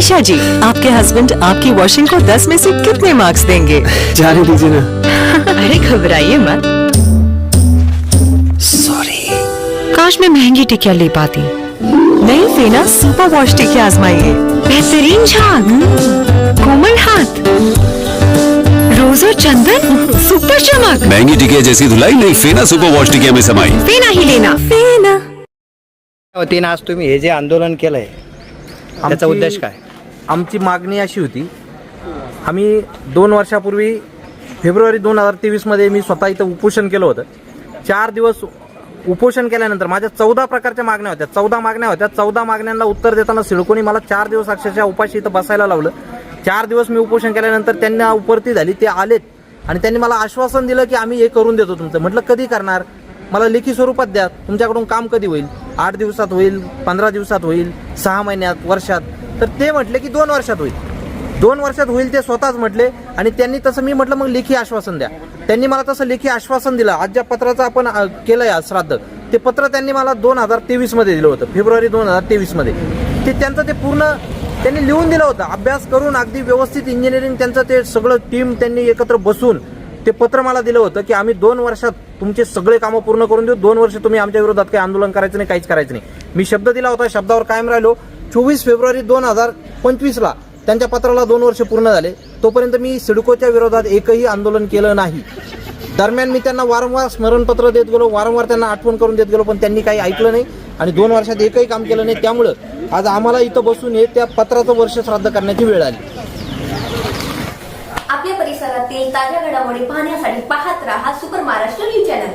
ईशा जी आपके हस्बैंड आपकी वॉशिंग को 10 में से कितने मार्क्स देंगे? जाने दीजिए ना। अरे घबराइए मत। सॉरी काश मैं महँगी टिकिया ले पाती। नहीं फेना सुपर वॉश टिके आजमाइए। बेहतरीन झाग। कोमल हाथ। रोज और चंदन सुपर चमक। महँगी टिकिया जैसी धुलाई नहीं फेना सुपर वॉश टिकिया में समाई। फेना ही लेना। फेना वतीनं आज तुम्ही हे जे आंदोलन केलंय त्याचा उद्देश काय? आमची मागणी अशी होती आम्ही दोन वर्षापूर्वी फेब्रुवारी दोन हजार तेवीसमध्ये मी स्वतः इथं उपोषण केलं होतं. चार दिवस उपोषण केल्यानंतर माझ्या चौदा प्रकारच्या मागण्या होत्या. चौदा मागण्या होत्या. चौदा मागण्यांना उत्तर देताना सिडकोनी मला चार दिवस अक्षरशः उपाशी इथं बसायला लावलं. चार दिवस मी उपोषण केल्यानंतर त्यांना उपरती झाली. ते आलेत. आणि त्यांनी मला आश्वासन दिलं की आम्ही हे करून देतो तुमचं. म्हटलं कधी करणार? मला लेखी स्वरूपात द्या. तुमच्याकडून काम कधी होईल? आठ दिवसात होईल? पंधरा दिवसात होईल? सहा महिन्यात? वर्षात? तर ते म्हटले की दोन वर्षात होईल. दोन वर्षात होईल ते स्वतःच म्हटले आणि त्यांनी तसं मी म्हटलं मग लेखी आश्वासन द्या. त्यांनी मला तसं लेखी आश्वासन दिलं. आज ज्या पत्राचं आपण केलं केलंय आज श्राद्ध ते पत्र त्यांनी मला दोन हजार तेवीसमध्ये दिलं होतं. फेब्रुवारी दोन हजार तेवीसमध्ये ते त्यांचं ते पूर्ण त्यांनी लिहून दिलं होतं. अभ्यास करून अगदी व्यवस्थित इंजिनिअरिंग त्यांचं ते सगळं टीम त्यांनी एकत्र बसून ते पत्र मला दिलं होतं की आम्ही दोन वर्षात तुमचे सगळे कामं पूर्ण करून देऊ. दोन वर्ष तुम्ही आमच्या विरोधात काही आंदोलन करायचं नाही काहीच करायचं नाही. मी शब्द दिला होता शब्दावर कायम राहिलो. चोवीस फेब्रुवारी दोन हजार पंचवीसला त्यांच्या पत्राला दोन वर्ष पूर्ण झाले. तोपर्यंत मी सिडकोच्या विरोधात एकही आंदोलन केलं नाही. दरम्यान मी त्यांना वारंवार स्मरणपत्र देत गेलो वारंवार त्यांना आठवण करून देत गेलो पण त्यांनी काही ऐकलं नाही आणि दोन वर्षात एकही काम केलं नाही. त्यामुळं आज आम्हाला इथं बसून हे त्या पत्राचं वर्ष श्राद्ध करण्याची वेळ आली. आपल्या परिसरातील ताज्या घडामोडी पाहण्यासाठी पाहत राहा सुपर महाराष्ट्र न्यूज चॅनल.